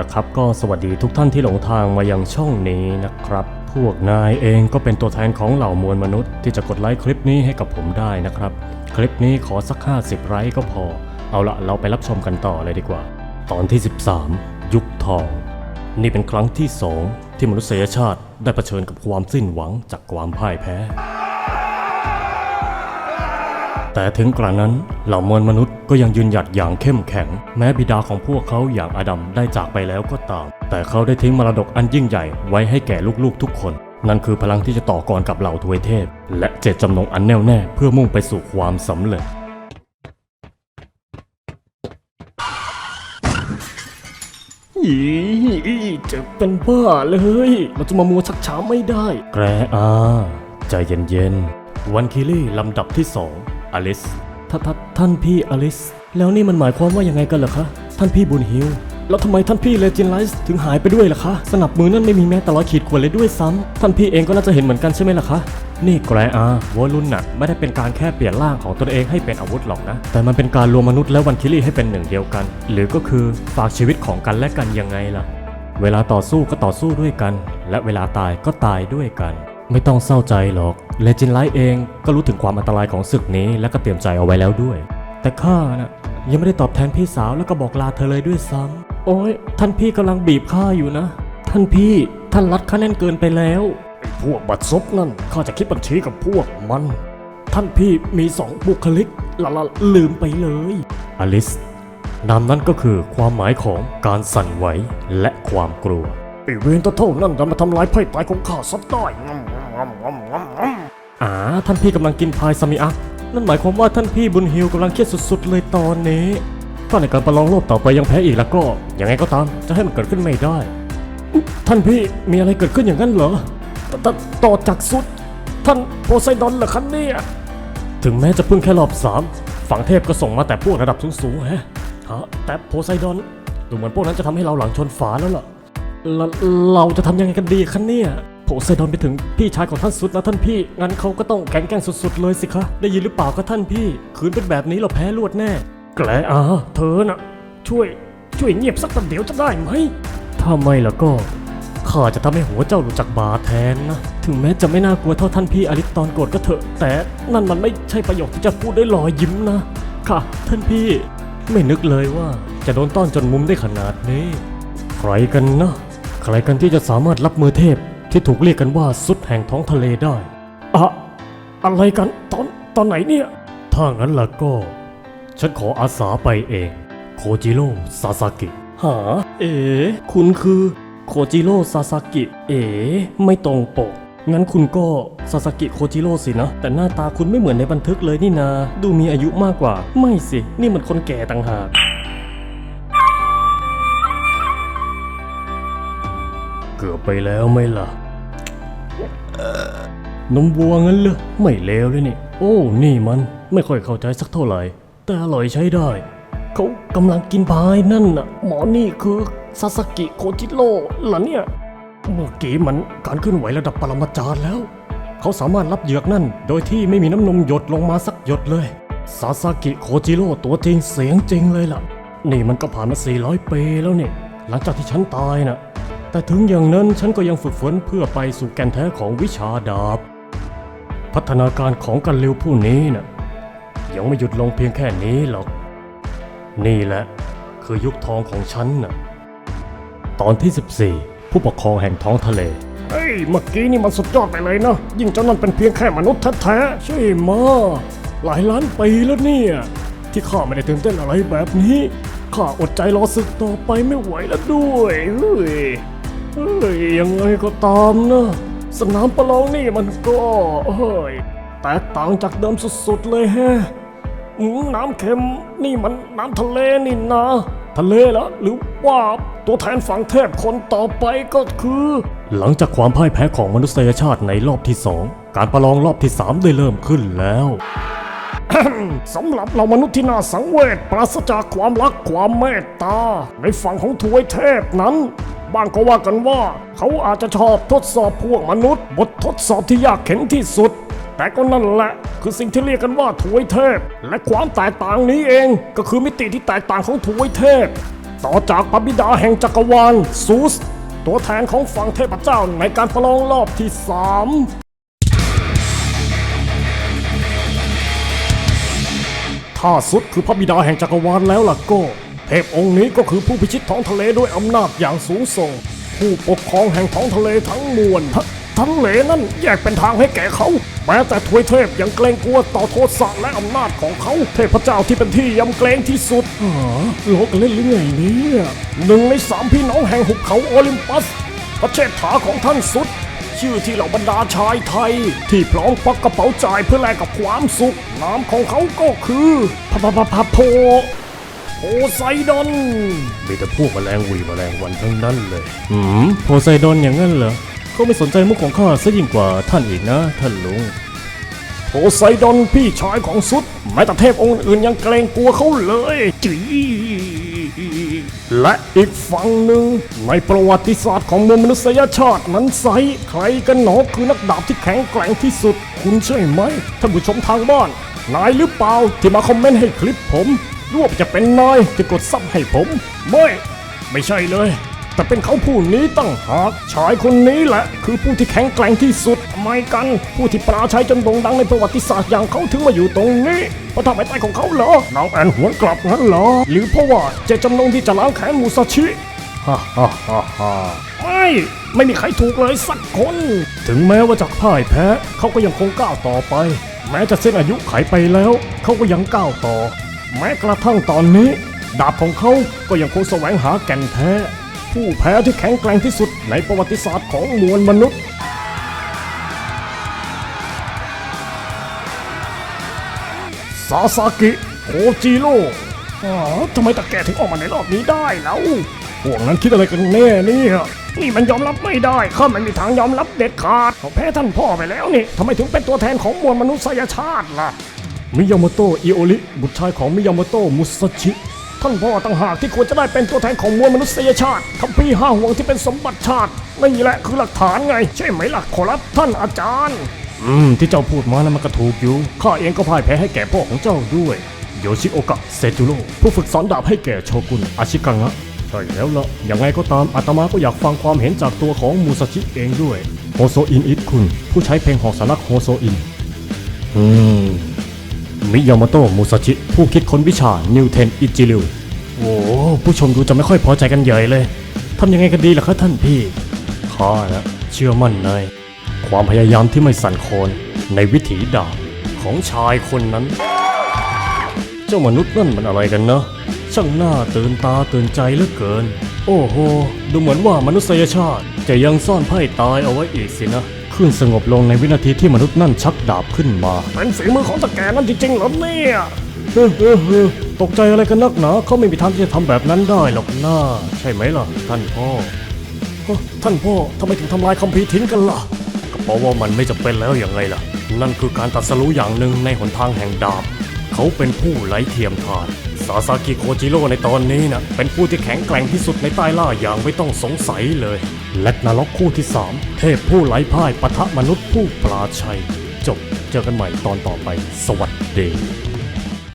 ละครับ ก็สวัสดีทุกท่านที่หลงทางมายังช่องนี้นะครับ พวกนายเองก็เป็นตัวแทนของเหล่ามวลมนุษย์ ที่จะกดไลค์คลิปนี้ให้กับผมได้นะครับ คลิปนี้ขอสัก 50 ไลค์ก็พอ เอาละเราไปรับชมกันต่อเลยดีกว่า ตอนที่ 13 ยุคทอง นี่เป็นครั้งที่สองที่มนุษยชาติได้เผชิญกับความสิ้นหวังจากความพ่ายแพ้ แต่ถึงกระนั้นเหล่ามวลมนุษย์ก็ยังยืนหยัดอย่างเข้มแข็ง แม้บิดาของพวกเขาอย่างอาดัมได้จากไปแล้วก็ตาม แต่เขาได้ทิ้งมรดกอันยิ่งใหญ่ไว้ให้แก่ลูกๆทุกคน นั่นคือพลังที่จะต่อกรกับเหล่าทวยเทพ และเจตจำนงอันแน่วแน่เพื่อมุ่งไปสู่ความสำเร็จอีจะเป็นบ้าเลย เราจะมามัวชักช้าไม่ได้ แกรอาใจเย็นๆวันคิลี่ลำดับที่สอง อลิสท่าท่าท่านพี่อลิส แล้วนี่มันหมายความว่ายังไงกันเหรอคะ ท่านพี่บุญฮิวแล้วทำไมท่านพี่เลจินไลส์ถึงหายไปด้วยล่ะคะ สนับมือนั่นไม่มีแม้แต่ร้อยขีดข่วนเลยด้วยซ้ำท่านพี่เองก็น่าจะเห็นเหมือนกันใช่ไหมล่ะคะ นี่แกรอาวอลลุนน่ะไม่ได้เป็นการแค่เปลี่ยนร่างของตนเองให้เป็นอาวุธหรอกนะ แต่มันเป็นการรวมมนุษย์และวันคิลี่ให้เป็นหนึ่งเดียวกัน หรือก็คือฝากชีวิตของกันและกันยังไงล่ะ เวลาต่อสู้ก็ต่อสู้ด้วยกัน และเวลาตายก็ตายด้วยกัน ไม่ต้องเศร้าใจหรอก เลจินไลท์เองก็รู้ถึงความอันตรายของศึกนี้และก็เตรียมใจเอาไว้แล้วด้วย แต่ข้านะยังไม่ได้ตอบแทนพี่สาวแล้วก็บอกลาเธอเลยด้วยซ้ำโอ้ยท่านพี่กำลังบีบข้าอยู่นะ ท่านพี่ท่านรัดข้าแน่นเกินไปแล้วพวกบัดซบนั่นข้าจะคิดบัญชีกับพวกมัน ท่านพี่มีสองบุคลิกละละลืมไปเลยอลิสนามนั้นก็คือความหมายของการสั่นไหวและความกลัวไอเวนตะเท่านั่นจะมาทำลายไพ่ตายของข้าสักได้ อ่าท่านพี่กำลังกินพายซามิอักนั่นหมายความว่าท่านพี่บุญฮิวกำลังเครียดสุดๆเลยตอนนี้ถ้าในการประลองรอบต่อไปยังแพ้อีกแล้วก็ยังไงก็ตามจะให้มันเกิดขึ้นไม่ได้ ท่านพี่มีอะไรเกิดขึ้นอย่างนั้นเหรอตตต่อจากสุด ท่านโพไซดอนเหรอครับเนี่ยถึงแม้จะเพิ่งแค่รอบสามฝั่งเทพก็ส่งมาแต่พวกระดับสูงๆฮะฮะแต่โพไซดอนดูเหมือนพวกนั้นจะทำให้เราหลังชนฝาแล้วล่ะเราเราจะทำยังไงกันดีคะเนี่ย โพไซดอนไปถึงพี่ชายของท่านสุดนะท่านพี่ งั้นเขาก็ต้องแข็งแกร่งสุดๆเลยสิคะ ได้ยินหรือเปล่าคะท่านพี่ คืนเป็นแบบนี้เราแพ้รวดแน่ แกลอาเธอน่ะ ช่วย ช่วยเงียบสักประเดี๋ยวจะได้ไหม ถ้าไม่ล้วก็ ข้าจะทำให้หัวเจ้าหลุดจากบาแทนนะ ถึงแม้จะไม่น่ากลัวเท่าท่านพี่อลิสตอนโกรธก็เถอะ แต่นั่นมันไม่ใช่ประโยคที่จะพูดได้ลอยยิ้มนะ ค่ะ ท่านพี่ ไม่นึกเลยว่าจะโดนต้อนจนมุมได้ขนาดนี้ ใครกันนะ ใครกันที่จะสามารถรับมือเทพ ที่ถูกเรียกกันว่าสุดแห่งท้องทะเลได้อะอะไรกันตอนตอนไหนเนี่ย ถ้างั้นล่ะก็ ฉันขออาสาไปเอง โคจิโร่ซาซากิ หา เอ๋คุณคือโคจิโร่ซาซากิ เอ๋ไม่ตรงปก งั้นคุณก็ซาซากิโคจิโร่สินะ แต่หน้าตาคุณไม่เหมือนในบันทึกเลยนี่นา ดูมีอายุมากกว่า ไม่สิ นี่มันคนแก่ต่างหากเกือบไปแล้วไหม่ล่ะ นมวัวงั้นเหรอไม่เลวเลยนี่ โอ้ นี่มันไม่ค่อยเข้าใจสักเท่าไหร่ แต่อร่อยใช้ได้ เขากำลังกินพายนั่นน่ะ หมอนี่คือซาสกิโคจิโร่เหรอเนี่ย เมื่อกี้มันการเคลื่อนไหวระดับปรมาจารย์แล้ว เขาสามารถรับเหยือกนั่น โดยที่ไม่มีน้ำนมหยดลงมาสักหยดเลยซาสกิโคจิโร่ตัวจริงเสียงจริงเลยล่ะ นี่มันก็ผ่านมา400ปีแล้วเนี่ยหลังจากที่ฉันตายน่ะ แต่ถึงอย่างนั้นฉันก็ยังฝึกฝนเพื่อไปสู่แก่นแท้ของวิชาดาบ พัฒนาการของกันเร็วผู้นี้น่ะยังไม่หยุดลงเพียงแค่นี้หรอก นี่แหละคือยุคทองของฉันน่ะตอนที่ 14 ผู้ปกครองแห่งท้องทะเล เฮ้ย เมื่อกี้นี่มันสุดยอดไปเลยนะยิ่งเจ้านั่นเป็นเพียงแค่มนุษย์แท้ๆใช่ไหมหลายล้านปีแล้วเนี่ยที่ข้าไม่ได้ตื่นเต้นอะไรแบบนี้ข้าอดใจรอศึกต่อไปไม่ไหวแล้วด้วย เฮ้ยยังไงก็ตามนะ สนามประลองนี่มันก็เฮ้ยแตกต่างจากเดิมสุดๆเลยแฮะน้ำเค็มนี่มันน้ำทะเลนี่นะ ทะเลเหรอหรือว่าตัวแทนฝั่งเทพคนต่อไปก็คือ หลังจากความพ่ายแพ้ของมนุษยชาติในรอบที่สองการประลองรอบที่สามได้เริ่มขึ้นแล้วสำหรับเรามนุษย์ที่น่าสังเวชปราศจากความรักความเมตตาในฝั่งของทวยเทพนั้น บางก็ว่ากันว่า เขาอาจจะชอบทดสอบพวกมนุษย์ บททดสอบที่ยากเข็นที่สุด แต่ก็นั่นแหละ คือสิ่งที่เรียกกันว่าถวยเทพ และความแตกต่างนี้เองก็คือมิติที่แตกต่างของถวยเทพ ต่อจากพระบิดาแห่งจักรวาลซูส ตัวแทนของฝั่งเทพเจ้าในการประลองรอบที่สามถ้าสุดคือพระบิดาแห่งจักรวาลแล้วล่ะก็ เทพองค์นี้ก็คือผู้พิชิตท้องทะเลด้วยอำนาจอย่างสูงส่ง ผู้ปกครองแห่งท้องทะเลทั้งมวลททั้งเหลนั่นแยกเป็นทางให้แก่เขา แม้แต่ทวยเทพยังเกรงกลัวต่อโทสะและอำนาจของเขา เทพเจ้าที่เป็นที่ยำเกรงที่สุดอ๋อโลกเล่นหรือไงเนี่ยหนึ่งในสามพี่น้องแห่งหุบเขาโอลิมปัส ประเชษฐาของท่านสุด ชื่อที่เหล่าบรรดาชายไทย ที่พร้อมควักกระเป๋าจ่ายเพื่อแลกกับความสุข นามของเขาก็คือพะพะพะพะโพโพ ไซดอน มีแต่พวกแมลงหวีแมลงวันทั้งนั้นเลย อืมโพไซดอนอย่างนั้นเหรอเขาไม่สนใจมุกของข้าซะยิ่งกว่าท่านอีกนะ ท่านลุงโพไซดอนพี่ชายของสุดแม้แต่เทพองค์อื่นยังเกรงกลัวเขาเลยจีและอีกฝั่งหนึ่งในประวัติศาสตร์ของมวลมนุษยชาตินั้นไซใครกันหนอคือนักดาบที่แข็งแกร่งที่สุด คุณใช่ไหมท่านผู้ชมทางบ้านนายหรือเปล่าที่มาคอมเมนต์ให้คลิปผม รวบจะเป็นนายที่กดซับให้ผม ไม่ ไม่ใช่เลย แต่เป็นเขาผู้นี้ตั้งหากชายคนนี้แหละ คือผู้ที่แข็งแกร่งที่สุดทำไมกัน ผู้ที่ปราชัยจนโด่งดังในประวัติศาสตร์อย่างเขาถึงมาอยู่ตรงนี้เพราะทำให้ใต้ของเขาเหรอนางแอนหวนกลับงั้นเหรอ หรือเพราะว่าเจตจำนงที่จะล้างแค้นมูซาชิฮ่าฮ่าฮ่าฮ่าไม่ไม่มีใครถูกเลยสักคน ถึงแม้ว่าจะพ่ายแพ้เขาก็ยังคงก้าวต่อไป แม้จะเส้นอายุไขไปแล้ว เขาก็ยังก้าวต่อ แม้กระทั่งตอนนี้ ดาบของเขาก็ยังคงแสวงหาแก่นแท้ ผู้แพ้ที่แข็งแกร่งที่สุดในประวัติศาสตร์ของมวลมนุษย์ซาซากิโคจิโร่อ๋อทำไมตะแกถึงออกมาในรอบนี้ได้แล้วพวกนั้นคิดอะไรกันแน่เนี่ยนี่มันยอมรับไม่ได้ข้าไม่มีทางยอมรับเด็ดขาดเขาแพ้ท่านพ่อไปแล้วนี่ทำไมถึงเป็นตัวแทนของมวลมนุษยชาติล่ะ มิยาโมโตะอิโอริบุตรชายของมิยาโมโตะมุสชิ ท่านพ่อต่างหากที่ควรจะได้เป็นตัวแทนของมวลมนุษยชาติคัมภีร์ห้าห่วงที่เป็นสมบัติชาตินี่แหละคือหลักฐานไง ใช่ไหมล่ะขอรับท่านอาจารย์ อืม ที่เจ้าพูดมานั้นมันก็ถูกอยู่ข้าเองก็พ่ายแพ้ให้แก่พ่อของเจ้าด้วยโยชิโอกะเซจูโร่ผู้ฝึกสอนดาบให้แก่โชกุนอาชิกังะใช่แล้วละยังไงก็ตามอาตมาก็อยากฟังความเห็นจากตัวของมูซาชิเองด้วยโฮโซอินอิทคุณ ผู้ใช้เพลงหอกสารักโฮโซอิน อืม มิยาโมโตะมูซาชิ ผู้คิดค้นวิชานิวเทนอิจิริวโอ้ผู้ชมดูจะไม่ค่อยพอใจกันใหญ่เลยทำยังไงกันดีล่ะครับท่านพี่ข้านะเชื่อมั่นในความพยายามที่ไม่สั่นคลอนในวิถีดาบของชายคนนั้น เจ้ามนุษย์นั่นมันอะไรกันเนาะช่างหน้าตื่นตาตื่นใจเหลือเกิน โอ้โห ดูเหมือนว่ามนุษยชาติจะยังซ่อนไพ่ตายเอาไว้อีกสินะ ขึ้นสงบลงในวินาทีที่มนุษย์นั่นชักดาบขึ้นมา เป็นฝีมือของตะแกนั่นจริงๆเหรอเนี่ยเฮ้อเฮ้อเฮ้อตกใจอะไรกันนักหนาเขาไม่มีทางที่จะทำแบบนั้นได้หรอกนะใช่ไหมล่ะ ท่านพ่อเอ้อท่านพ่อทำไมถึงทำลายคัมภีร์ทิ้งกันล่ะก็เพราะว่ามันไม่จำเป็นแล้วอย่างไงล่ะ นั่นคือการตัดสรู้อย่างหนึ่งในหนทางแห่งดาบ เขาเป็นผู้ไร้เทียมทานซาซากิโคจิโร่ในตอนนี้นะเป็นผู้ที่แข็งแกร่งที่สุดในใต้ล่าอย่างไม่ต้องสงสัยเลย และนรกคู่ที่สามเทพผู้ไร้พ่ายปะทะมนุษย์ผู้ปราชัย จบเจอกันใหม่ตอนต่อไป สวัสดี